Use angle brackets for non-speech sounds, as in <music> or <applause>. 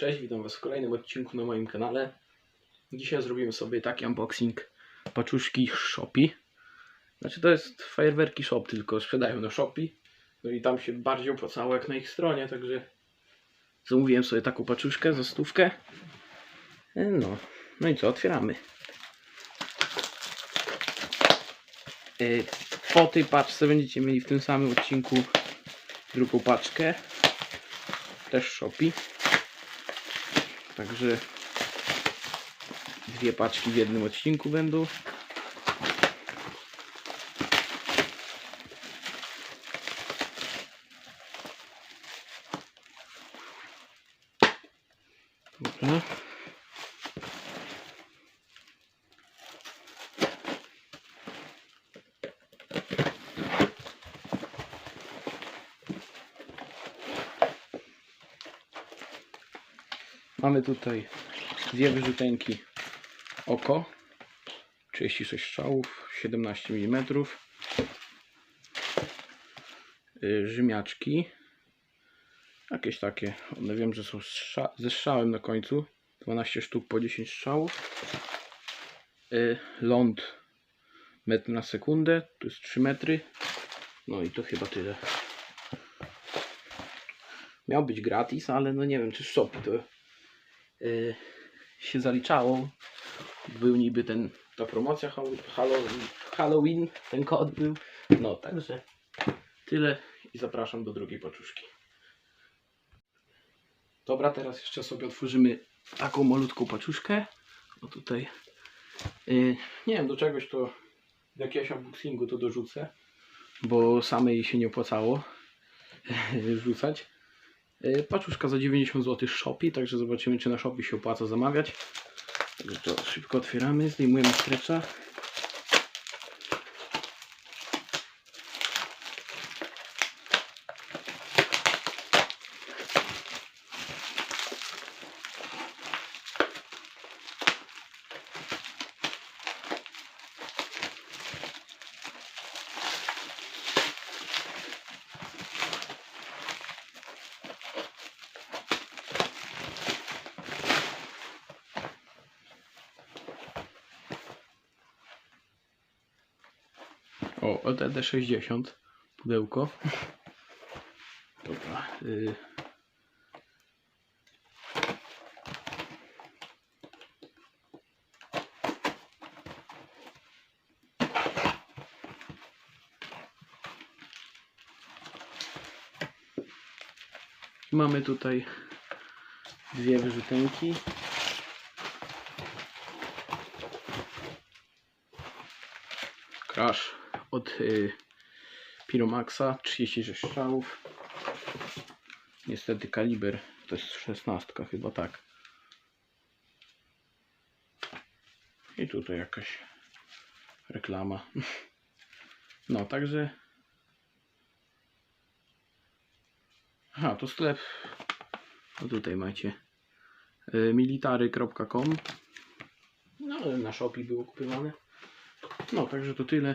Cześć, witam Was w kolejnym odcinku na moim kanale. Dzisiaj zrobimy sobie taki unboxing paczuszki Shopee. Znaczy to jest fajerwerki Shop, tylko sprzedają na Shopee. No i tam się bardziej opłacało jak na ich stronie, także zamówiłem sobie taką paczuszkę za stówkę. E, No, no i co, otwieramy. E, Po tej paczce będziecie mieli w tym samym odcinku drugą paczkę. Też Shopee. Także dwie paczki w jednym odcinku będą. Dobra. Mamy tutaj dwie wyrzutenki oko 36 strzałów 17 mm Y, Rzymiaczki. Jakieś takie one wiem, że są ze strzałem na końcu. 12 sztuk po 10 strzałów. Y, ląd metr na sekundę tu jest 3 metry. No i to chyba tyle. Miał być gratis, ale no nie wiem czy w Shopee to się zaliczało. Był niby ten, ta promocja Hall- Halloween, Halloween, ten kod był. No, także tyle i zapraszam do drugiej paczuszki. Dobra, teraz jeszcze sobie otworzymy taką malutką paczuszkę. O tutaj, y, nie wiem do czegoś to, do jakiegoś unboxingu to dorzucę, bo samej się nie opłacało <laughs> rzucać. Y, Paczuszka za 90 zł Shopee, także zobaczymy czy na Shopee się opłaca zamawiać. Także to szybko otwieramy, zdejmujemy strecza. O, LTD 60 pudełko. Dobra. Y... Mamy tutaj dwie wyrzutenki. Crash od y, Piromaxa 36 strzałów. Niestety kaliber to jest 16 chyba tak. I tutaj jakaś reklama. No, także. Aha, to sklep. No tutaj macie y, military.com. No, ale na Shopee było kupywane. No, także to tyle.